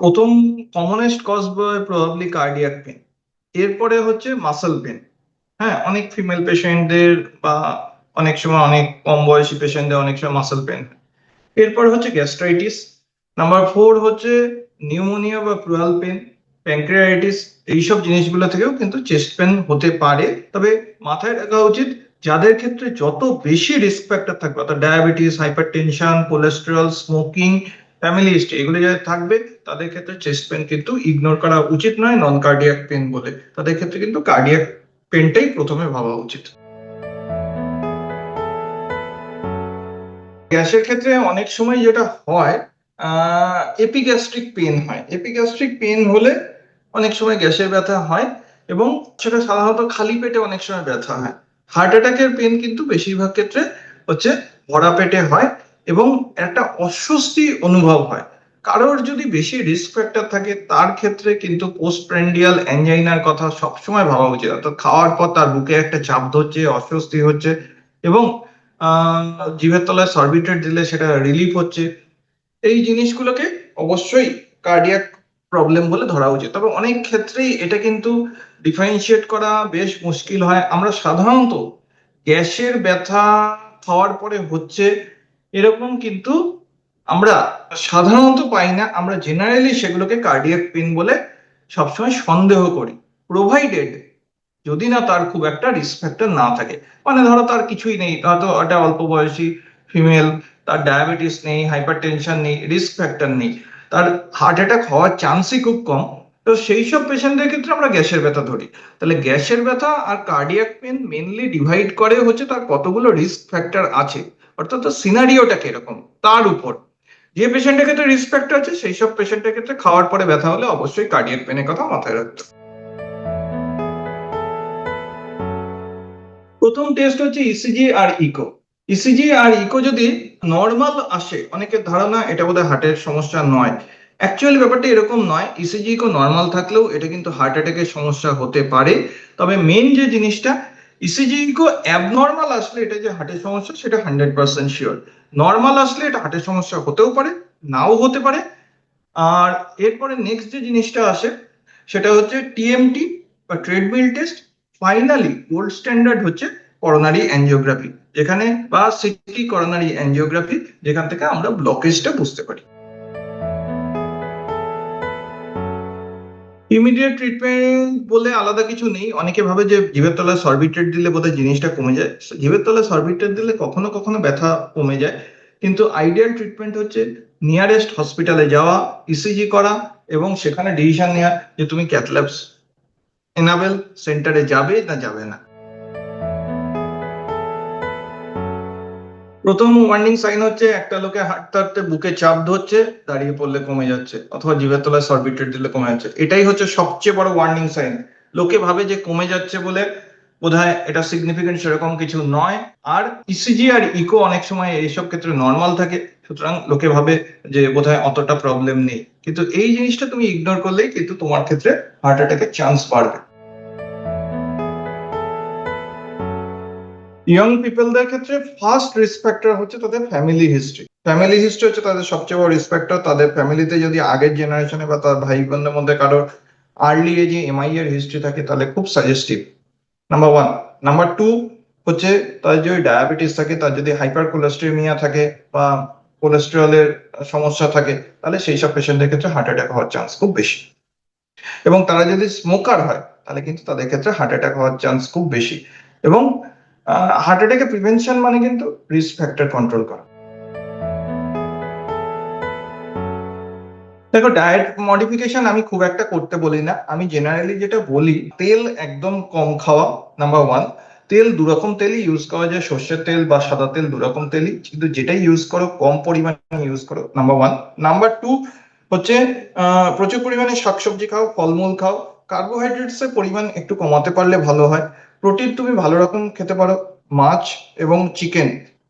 প্রথম commonest cause probably cardiac pain এরপরে হচ্ছে মাসল পেন হ্যাঁ? অনেক ফিমেল পেশেন্টদের বা অনেক সময় অনেক কম বয়সী পেশেন্টদের অনেক সময় মাসল পেন এরপর হচ্ছে গ্যাস্ট্রাইটিস নাম্বার ফোর হচ্ছে নিউমোনিয়া বা প্লুরাল পেন প্যাঙ্ক্রিয়াইটিস এইসব জিনিসগুলো থেকেও কিন্তু চেস্ট পেন হতে পারে। তবে মাথায় রাখা উচিত, যাদের ক্ষেত্রে যত বেশি রিস্ক ফ্যাক্টর থাকবে, অর্থাৎ diabetes hypertension cholesterol smoking family history এগুলো যাদের থাকবে, তাদের ক্ষেত্রে চেস্ট পেন কিন্তু ইগনোর করা উচিত নয় নন কার্ডিয়াক পেন বলে। তাদের ক্ষেত্রে কিন্তু কার্ডিয়াক পেনটাই প্রথমে ভাবা উচিত। গ্যাসের ক্ষেত্রে অনেক সময় যেটা হয় এপিগ্যাস্ট্রিক পেন হয়। এপিগ্যাস্ট্রিক পেন হলে অনেক সময় গ্যাসের ব্যথা হয় এবং সেটা সাধারণত খালি পেটে অনেক সময় ব্যথা হয়। হার্ট অ্যাটাকের পেন কিন্তু বেশিরভাগ ক্ষেত্রে হচ্ছে ভরা পেটে হয়। এবং একটা অস্বস্তি অনুভব হয়। কারোর যদি বেশি রিস্ক ফ্যাক্টর থাকে, তার ক্ষেত্রে কিন্তু পোস্ট প্র্যান্ডিয়াল অ্যাঞ্জাইনার কথা সবসময় ভাবা উচিত। অর্থাৎ খাওয়ার পর তার বুকে একটা চাপ ধরছে, অস্বস্তি হচ্ছে এবং জিভের তলায় সরবিট্রেট দিলে সেটা রিলিফ হচ্ছে। এই জিনিসগুলোকে অবশ্যই কার্ডিয়াক প্রবলেম বলে ধরা উচিত। তবে অনেক ক্ষেত্রেই এটা কিন্তু ডিফারেন্সিয়েট করা বেশ মুশকিল হয়। আমরা সাধারণত গ্যাসের ব্যথা খাওয়ার পরে হচ্ছে এরকম কিন্তু আমরা সাধারণত পাই না, আমরা জেনারেলি সেগুলোকে কার্ডিয়াক পেন বলে সবসময় সন্দেহ করি। প্রোভাইডেড যদি না তার খুব একটা রিস্ক ফ্যাক্টর না থাকে। মানে ধরো তার কিছুই নেই, হয়তো একটা অল্প বয়সী ফিমেল তার ডায়াবেটিস নেই হাইপার টেনশন নেই রিস্ক ফ্যাক্টর নেই। তার হার্ট অ্যাটাক হওয়ার চান্সই খুব কম। তো সেই সব পেশেন্টদের ক্ষেত্রে আমরা গ্যাসের ব্যথা ধরি। তাহলে গ্যাসের ব্যথা আর কার্ডিয়াক পেন মেনলি ডিভাইড করে হচ্ছে তার কতগুলো রিস্ক ফ্যাক্টর আছে। অর্থাৎ সিনারিওটা কীরকম? তার উপর। যে পেশেন্টের ক্ষেত্রে রিস্ক ফ্যাক্টর আছে, সেই সব পেশেন্টের ক্ষেত্রে খাওয়ার পরে ব্যথা হলে অবশ্যই কার্ডিয়াক পেনের কথা মাথায় রাখতে প্রথম টেস্ট হচ্ছে ইসিজি আর ইকো ইসিজি আর ইকো যদি নর্মাল আসে, অনেকের ধারণা এটা বোধহয় হার্টের সমস্যা নয়। অ্যাকচুয়ালি ব্যাপারটা এরকম নয় ইসিজি ইকো নর্মাল থাকলেও এটা কিন্তু হার্ট অ্যাটাকের সমস্যা হতে পারে। তবে মেন যে জিনিসটা ইসিজি ইকো অ্যাবনর্মাল আসলে এটা যে হার্টের সমস্যা, সেটা হান্ড্রেড পার্সেন্ট শিওর নর্মাল আসলে এটা হার্টের সমস্যা হতেও পারে, নাও হতে পারে। আর এরপরে নেক্সট যে জিনিসটা আসে, সেটা হচ্ছে টিএমটি বা treadmill test finally gold standard হচ্ছে করোনারি অ্যাঞ্জিওগ্রাফি যেখানে বা সিটি করোনারি অ্যাঞ্জিওগ্রাফি যেখান থেকে আমরা ব্লকেজটা বুঝতে পারি। ইমিডিয়েট ট্রিটমেন্ট বলে আলাদা কিছু নেই। অনেকে ভাবে যে জিভের তলায় সরবিট্রেট দিলে বোধহয় জিনিসটা কমে যায়। জিভের তলায় সরবিট্রেট দিলে কখনো কখনো ব্যথা কমে যায়। কিন্তু আইডিয়াল ট্রিটমেন্ট হচ্ছে নিয়ারেস্ট হসপিটালে যাওয়া ইসিজি করা এবং সেখানে ডিসিশন নেওয়া যে তুমি ক্যাথল্যাবস এনাবেল সেন্টারে যাবে না যাবে না। প্রথম ওয়ার্নিং সাইন হচ্ছে একটা লোকে হাঁটতে হাঁটতে বুকে চাপ ধরছে, দাঁড়িয়ে পড়লে কমে যাচ্ছে, অথবা জিভের তলায় সরবিট্রেট দিলে কমে যাচ্ছে। এটাই হচ্ছে সবচেয়ে বড় ওয়ার্নিং সাইন লোকে ভাবে যে কমে যাচ্ছে বলে বোধহয় এটা সিগনিফিকেন্ট সেরকম কিছু নয়। আর ইসিজি আর ইকো অনেক সময় এইসব ক্ষেত্রে নর্মাল থাকে, সুতরাং লোকে ভাবে যে বোধহয় অতটা প্রবলেম নেই। কিন্তু এই জিনিসটা তুমি ইগনোর করলেই কিন্তু তোমার ক্ষেত্রে হার্ট অ্যাটাকের চান্স বাড়বে। ইয়ং পিপলদের ক্ষেত্রে ফার্স্ট রিস্ক হচ্ছে তাদের ফ্যামিলি হিস্ট্রি ফ্যামিলি হিস্ট্রি হচ্ছে তাদের সবচেয়ে বড় রিস্ক তাদের ফ্যামিলিতে যদি আগের জেনারেশনে বা তার ভাই বোনদের মধ্যে কারোর আর্লি এজে এমআই এর হিস্ট্রি থাকে, তাহলে খুব suggestive number one number two হচ্ছে তার যদি ডায়াবেটিস থাকে, তার যদি হাইপার কোলেস্ট্রেমিয়া থাকে বা কোলেস্টেরলের সমস্যা থাকে, তাহলে সেই সব পেশেন্টদের ক্ষেত্রে হার্ট অ্যাটাক হওয়ার চান্স খুব বেশি। এবং তারা যদি স্মোকার হয়, তাহলে কিন্তু তাদের ক্ষেত্রে হার্ট অ্যাটাক হওয়ার চান্স খুব বেশি। এবং হার্ট অ্যাটাকের প্রিভেনশন মানে কিন্তু রিস্ক ফ্যাক্টর কন্ট্রোল করা। দেখো ডায়েট মডিফিকেশন আমি খুব একটা করতে বলি না। আমি জেনারেলি যেটা বলি, তেল একদম কম খাওয়া নাম্বার ওয়ান তেল দু রকম তেলই ইউজ করা যায়, সর্ষের তেল বা সাদা তেল দু রকম তেলই। কিন্তু যেটাই ইউজ করো, কম পরিমাণে ইউজ করো নাম্বার ওয়ান নাম্বার টু হচ্ছে প্রচুর পরিমাণে শাকসবজি খাও, ফলমূল খাও। কার্বোহাইড্রেটস এর পরিমাণ একটু কমাতে পারলে ভালো হয়। প্রোটিন তুমি ভালো রকম খেতে পারো, মাছ এবং চিকেন,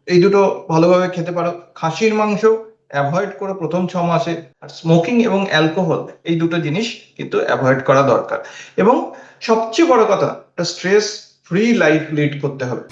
এই দুটো ভালোভাবে খেতে পারো। খাসির মাংস অ্যাভয়েড করো প্রথম ছ মাসে। আর স্মোকিং এবং অ্যালকোহল এই দুটো জিনিস কিন্তু অ্যাভয়েড করা দরকার। এবং সবচেয়ে বড় কথা স্ট্রেস ফ্রি লাইফ লিড করতে হবে।